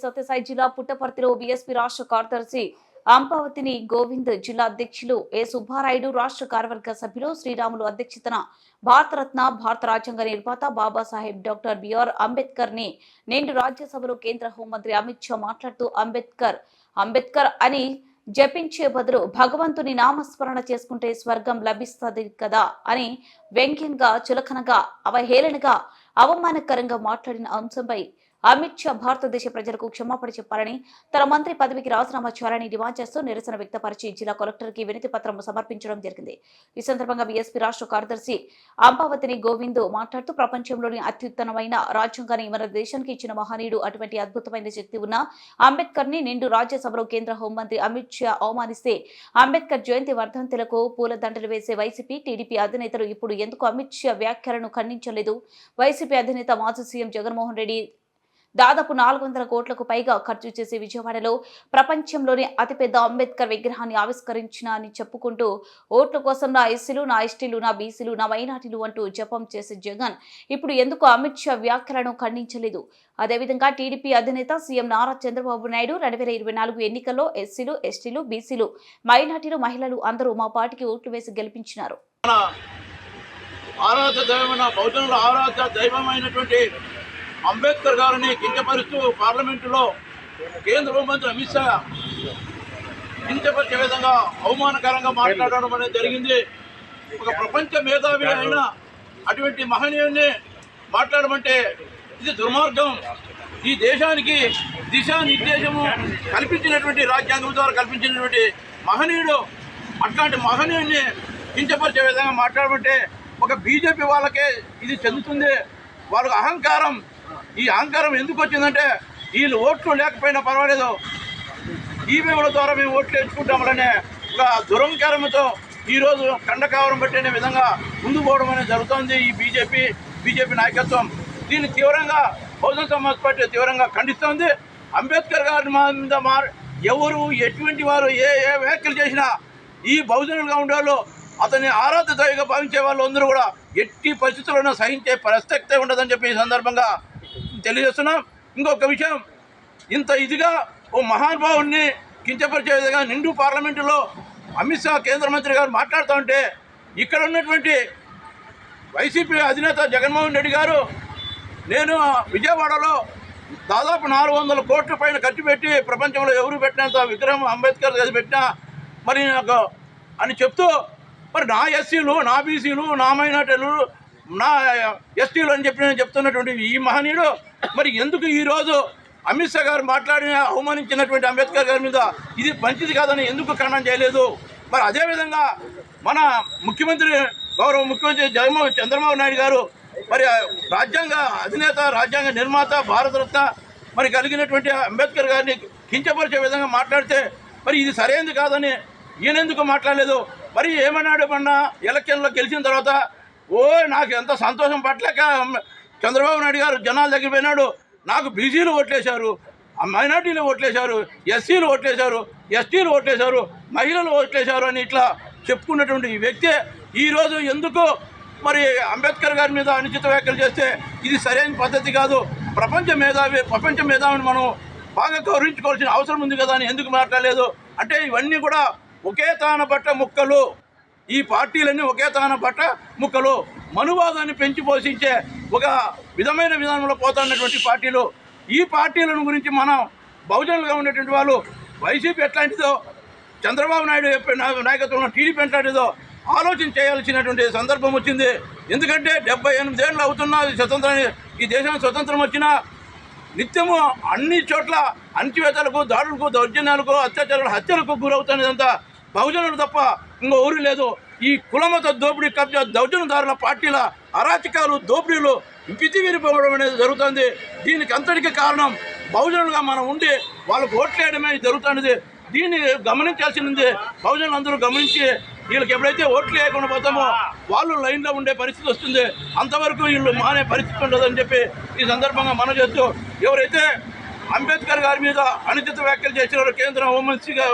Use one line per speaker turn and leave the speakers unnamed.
సత్యసాయి జిల్లా పుట్టపర్తిలో బీఎస్పీ రాష్ట్ర కార్యదర్శి అంపావతిని గోవింద్ జిల్లా అధ్యక్షులు ఏ సుబ్బారాయుడు రాష్ట్ర కార్యవర్గ సభ్యులు శ్రీరాములు అధ్యక్షతన భారతరత్న భారత రాజ్యాంగ నిర్మాత బాబాసాహెబ్ డాక్టర్ బిఆర్ అంబేద్కర్ని నేడు రాజ్యసభలో కేంద్ర హోంమంత్రి అమిత్ షా మాట్లాడుతూ అంబేద్కర్ అంబేద్కర్ అని జపించే బదులు భగవంతుని నామస్మరణ చేసుకుంటే స్వర్గం లభిస్తుంది కదా అని వ్యంగ్యంగా చులకనగా అవహేళనగా అవమానకరంగా మాట్లాడిన అంశంపై అమిత్ షా భారతదేశ ప్రజలకు క్షమాపణ చెప్పాలని తన మంత్రి పదవికి రాజీనామా చేయాలని డిమాండ్ చేస్తూ నిరసన వ్యక్తపరిచి జిల్లా కలెక్టర్కి వినతి పత్రం సమర్పించడం జరిగింది. ఈ సందర్భంగా బీఎస్పీ రాష్ట్ర కార్యదర్శి అంబావతిని గోవింద్ మాట్లాడుతూ ప్రపంచంలోని అత్యుత్తమమైన రాజ్యాంగాన్ని మన దేశానికి ఇచ్చిన మహనీయుడు అటువంటి అద్భుతమైన శక్తి ఉన్న అంబేద్కర్ని నిండు రాజ్యసభలో కేంద్ర హోంమంత్రి అమిత్ షా అవమానిస్తే అంబేద్కర్ జయంతి వర్ధంతులకు పూలదండలు వేసే వైసీపీ టీడీపీ అధినేతలు ఇప్పుడు ఎందుకు అమిత్ షా వ్యాఖ్యలను ఖండించలేదు? వైసీపీ అధినేత మాజీ సీఎం జగన్మోహన్ రెడ్డి దాదాపు నాలుగు వందల కోట్లకు పైగా ఖర్చు చేసి విజయవాడలో ప్రపంచంలోనే అతిపెద్ద అంబేద్కర్ విగ్రహాన్ని ఆవిష్కరించిన అని చెప్పుకుంటూ ఓట్ల కోసం నా ఎస్సీలు నా ఎస్టీలు నా బీసీలు నా మైనార్టీలు అంటూ జపం చేసే జగన్ ఇప్పుడు ఎందుకు అమిత్ షా వ్యాఖ్యలను ఖండించలేదు? అదేవిధంగా టీడీపీ అధినేత సీఎం నారా చంద్రబాబు నాయుడు రెండు వేల ఇరవై నాలుగు ఎన్నికల్లో ఎస్సీలు ఎస్టీలు బీసీలు మైనార్టీలు మహిళలు అందరూ మా పార్టీకి ఓట్లు వేసి గెలిపించినారు.
ఆరాధ దైవమైన బౌద్ధంలో ఆరాధ దైవమైనటువంటి అంబేద్కర్ గారిని కించపరుస్తూ పార్లమెంటులో కేంద్ర హోంమంత్రి అమిత్ షా కించపరిచే విధంగా అవమానకరంగా మాట్లాడడం అనేది జరిగింది. ఒక ప్రపంచ మేధావి అయిన అటువంటి మహనీయుడిని మాట్లాడమంటే ఇది దుర్మార్గం. ఈ దేశానికి దిశానిర్దేశము కల్పించినటువంటి రాజ్యాంగం ద్వారా కల్పించినటువంటి మహనీయుడు అట్లాంటి మహనీయుడిని కించపరిచే విధంగా మాట్లాడమంటే ఒక బీజేపీ వాళ్ళకే ఇది చెందుతుంది. వాళ్ళకు అహంకారం ఈ అహంకారం ఎందుకు వచ్చిందంటే వీళ్ళు ఓట్లు లేకపోయినా పర్వాలేదు. ఈవీఎంల ద్వారా మేము ఓట్లు ఎంచుకుంటామనే ఒక దురంకారంతో ఈరోజు కండకావరం పెట్టిన విధంగా ముందు పోవడం అనేది జరుగుతోంది ఈ బీజేపీ బీజేపీ నాయకత్వం. దీన్ని తీవ్రంగా బహుజన సమాజ్ పార్టీ తీవ్రంగా ఖండిస్తోంది. అంబేద్కర్ గారి మీద మా ఎవరు ఎటువంటి వారు ఏ ఏ వ్యాఖ్యలు చేసినా ఈ బహుజనులుగా ఉండేవాళ్ళు అతన్ని ఆరాధ దైవగా భావించే వాళ్ళు అందరూ కూడా ఎట్టి పరిస్థితుల్లోనూ సహించే ప్రసక్తే ఉండదని చెప్పి ఈ సందర్భంగా తెలియజేస్తున్నాం. ఇంకొక విషయం ఇంత ఇదిగా ఓ మహానుభావుడిని కించపరిచే విధంగా నిండు పార్లమెంటులో అమిత్ షా కేంద్ర మంత్రి గారు మాట్లాడుతూ ఉంటే ఇక్కడ ఉన్నటువంటి వైసీపీ అధినేత జగన్మోహన్ రెడ్డి గారు నేను విజయవాడలో దాదాపు నాలుగు వందల కోట్ల పైన ఖర్చు పెట్టి ప్రపంచంలో ఎవరు పెట్టినంత విగ్రహం అంబేద్కర్ గారు పెట్టినా మరి నాకు అని చెప్తూ మరి నా ఎస్సీలు నా బీసీలు నా మైనార్టీలు నా ఎస్టీలు అని చెప్పి నేను చెప్తున్నటువంటి ఈ మహనీయుడు మరి ఎందుకు ఈరోజు అమిత్ షా గారు మాట్లాడిన అవమానించినటువంటి అంబేద్కర్ గారి మీద ఇది మంచిది కాదని ఎందుకు ఖండన చేయలేదు? మరి అదేవిధంగా మన ముఖ్యమంత్రి గౌరవ ముఖ్యమంత్రి జగన్మోహన్ చంద్రబాబు నాయుడు గారు మరి రాజ్యాంగ అధినేత రాజ్యాంగ నిర్మాత భారతరత్న మరి కలిగినటువంటి అంబేద్కర్ గారిని కించపరిచే విధంగా మాట్లాడితే మరి ఇది సరైనది కాదని ఈయనెందుకు మాట్లాడలేదు? మరి ఏమన్నాడు మొన్న ఎలక్షన్లో గెలిచిన తర్వాత ఓ నాకు ఎంత సంతోషం పట్లేక చంద్రబాబు నాయుడు గారు జనాల దగ్గర పోయినాడు. నాకు బీసీలు ఓట్లేశారు ఆ మైనార్టీలు ఓట్లేశారు ఎస్సీలు ఓట్లేశారు ఎస్టీలు ఓట్లేశారు మహిళలు ఓట్లేశారు అని ఇట్లా చెప్పుకున్నటువంటి ఈ వ్యక్తి ఈరోజు ఎందుకు మరి అంబేద్కర్ గారి మీద అనుచిత వ్యాఖ్యలు చేస్తే ఇది సరైన పద్ధతి కాదు. ప్రపంచ మేధావి ప్రపంచ మేధావిని మనం బాగా గౌరవించుకోవాల్సిన అవసరం ఉంది కదా అని ఎందుకు మాట్లాడలేదు? అంటే ఇవన్నీ కూడా ఒకే తాన బట్ట ముక్కలు. ఈ పార్టీలన్నీ ఒకే తాన బట్ట ముక్కలు మనువాదాన్ని పెంచి పోషించే ఒక విధమైన విధానంలో పోతున్నటువంటి పార్టీలు. ఈ పార్టీలను గురించి మనం బహుజనులుగా ఉండేటువంటి వాళ్ళు వైసీపీ ఎట్లాంటిదో చంద్రబాబు నాయుడు నాయకత్వంలో టీడీపీ ఎట్లాంటిదో ఆలోచన చేయాల్సినటువంటి సందర్భం వచ్చింది. ఎందుకంటే డెబ్బై ఎనిమిదేళ్ళు అవుతున్నా స్వతంత్రం స్వతంత్రాన్ని ఈ దేశానికి స్వతంత్రం వచ్చినా నిత్యము అన్ని చోట్ల అణచివేతలకు దాడులకు దౌర్జన్యాలకు అత్యాచారాలకు హత్యలకు గురవుతున్నదంతా బహుజనులు తప్ప ఇంకో ఊరు లేదు. ఈ కులమత దోపిడీ కబ్జా దౌర్జన్యదారుల పార్టీల అరాచకాలు దోపిడీలు విరిపోవడం అనేది జరుగుతుంది. దీనికి అంతటికి కారణం బహుజనులుగా మనం ఉండి వాళ్ళకు ఓట్లేయడమే జరుగుతున్నది. దీన్ని గమనించాల్సింది బహుజనులు అందరూ గమనించి వీళ్ళకి ఎప్పుడైతే ఓట్లు వేయకుండా పోతామో వాళ్ళు లైన్లో ఉండే పరిస్థితి వస్తుంది. అంతవరకు వీళ్ళు మానే పరిస్థితి ఉండదని చెప్పి ఈ సందర్భంగా మనం చేస్తూ ఎవరైతే అంబేద్కర్ గారి మీద అనుచిత వ్యాఖ్యలు చేసినారో కేంద్ర హోంమంత్రిగా